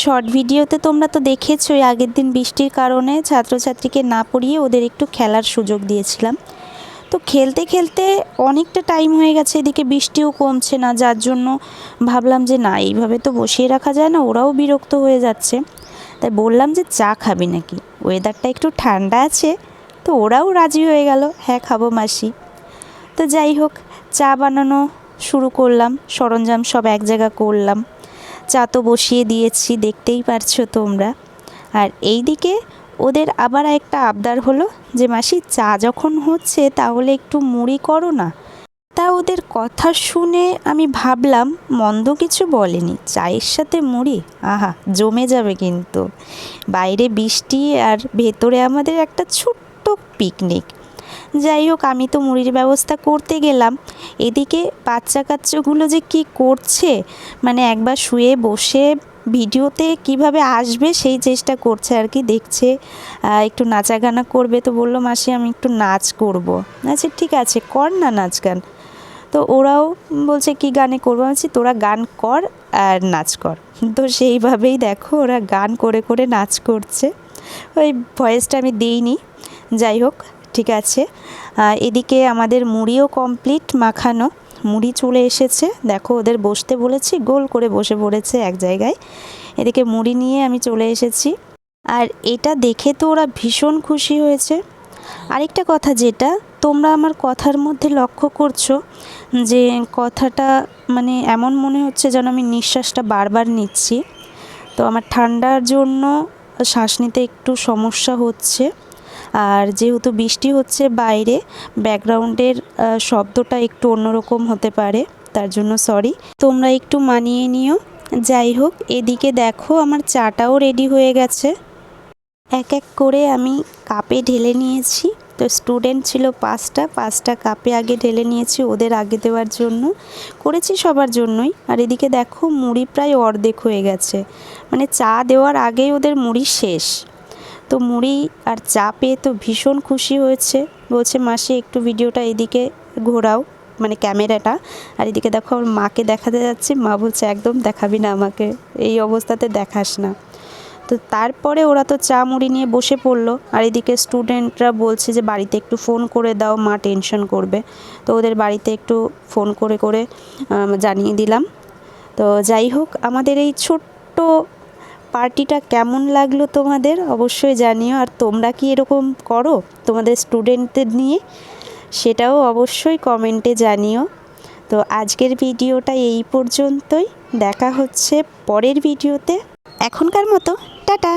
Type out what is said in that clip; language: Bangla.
শর্ট ভিডিওতে তোমরা তো দেখেছোই, আগের দিন বৃষ্টির কারণে ছাত্রছাত্রীকে না পড়িয়ে ওদের একটু খেলার সুযোগ দিয়েছিলাম। তো খেলতে খেলতে অনেকটা টাইম হয়ে গেছে, এদিকে বৃষ্টিও কমছে না, যার জন্য ভাবলাম যে না, এইভাবে তো বসিয়ে রাখা যায় না, ওরাও বিরক্ত হয়ে যাচ্ছে। তাই বললাম যে চা খাবি নাকি? ওয়েদারটা একটু ঠান্ডা আছে, তো ওরাও রাজি হয়ে গেল হ্যাঁ খাব মাসি। তো যাই হোক, চা বানানো শুরু করলাম, সরঞ্জাম সব এক জায়গা করলাম। চা তো বসিয়ে দিয়েছি, দেখতেই পারছ তোমরা। আর এই দিকে ওদের আবার একটা আবদার হলো যে, মাসি, চা যখন হচ্ছে তাহলে একটু মুড়ি করো না। তা ওদের কথা শুনে আমি ভাবলাম, মন্দ কিছু বলেনি। চায়ের সাথে মুড়ি? আহা, জমে যাবে কিন্তু। বাইরে বৃষ্টি আর ভেতরে আমাদের একটা ছোট্ট পিকনিক। যাই হোক, আমি তো মুড়ির ব্যবস্থা করতে গেলাম। এদিকে বাচ্চা কাচ্চাগুলো যে কি করছে মানে একবার শুয়ে বসে ভিডিওতে কীভাবে আসবে সেই চেষ্টা করছে আর কি, দেখছে। একটু নাচা গানা করবে তো বলল, মাসি, আমি একটু নাচ করব। আচ্ছা ঠিক আছে, কর না নাচ গান। তো ওরাও বলছে, কি গানে করব? বলছি, তোরা গান কর আর নাচ কর। তো সেইভাবেই দেখো, ওরা গান করে করে নাচ করছে। ওই ভয়েসটা আমি দিইনি। যাই হোক ঠিক আছে। এদিকে আমাদের মুড়িও কমপ্লিট মাখানো। মুড়ি চলে এসেছে। দেখো, ওদের বসতে বলেছি, গোল করে বসে পড়েছে এক জায়গায়। এদিকে মুড়ি নিয়ে আমি চলে এসেছি। আর এটা দেখে তো ওরা ভীষণ খুশি হয়েছে। আরেকটা কথা যেটা, তোমরা আমার কথার মধ্যে লক্ষ্য করছ যে কথাটা মানে এমন মনে হচ্ছে যেন আমি নিঃশ্বাসটা বারবার নিচ্ছি। তো আমার ঠান্ডার জন্য শ্বাস নিতে একটু সমস্যা হচ্ছে। আর যেহেতু বৃষ্টি হচ্ছে বাইরে, ব্যাকগ্রাউন্ডের শব্দটা একটু অন্যরকম হতে পারে, তার জন্য সরি। তোমরা একটু মানিয়ে নিও। যাই হোক, এদিকে দেখো আমার চাটাও রেডি হয়ে গেছে। এক এক করে আমি কাপে ঢেলে নিয়েছি। তো স্টুডেন্ট ছিল পাঁচটা পাঁচটা কাপে আগে ঢেলে নিয়েছি ওদের আগে দেওয়ার জন্য। করেছি সবার জন্যই। আর এদিকে দেখো, মুড়ি প্রায় অর্ধেক হয়ে গেছে। মানে চা দেওয়ার আগেই ওদের মুড়ি শেষ। তো মুড়ি আর চা পেয়ে তো ভীষণ খুশি হয়েছে। বলছে, মাসি, একটু ভিডিওটা এদিকে ঘোরাও মানে ক্যামেরাটা। আর এদিকে দেখো, আমার মাকে দেখাতে যাচ্ছে। মা বলছে, একদম দেখাবি না আমাকে। এই অবস্থাতে দেখাস না। তো তারপরে ওরা তো চা মুড়ি নিয়ে বসে পড়ল। আর এদিকে স্টুডেন্টরা বলছে যে, বাড়িতে একটু ফোন করে দাও, মা টেনশন করবে। তো ওদের বাড়িতে একটু ফোন করে করে জানিয়ে দিলাম। তো যাই হোক, আমাদের এই ছোট্ট পার্টিটা কেমন লাগল তোমাদের অবশ্যই জানিও। আর তোমরা কি এরকম করো তোমাদের স্টুডেন্টদের নিয়ে? সেটাও অবশ্যই কমেন্টে জানিও। তো আজকের ভিডিওটা এই পর্যন্তই। দেখা হচ্ছে পরের ভিডিওতে। এখনকার মতো, টাটা!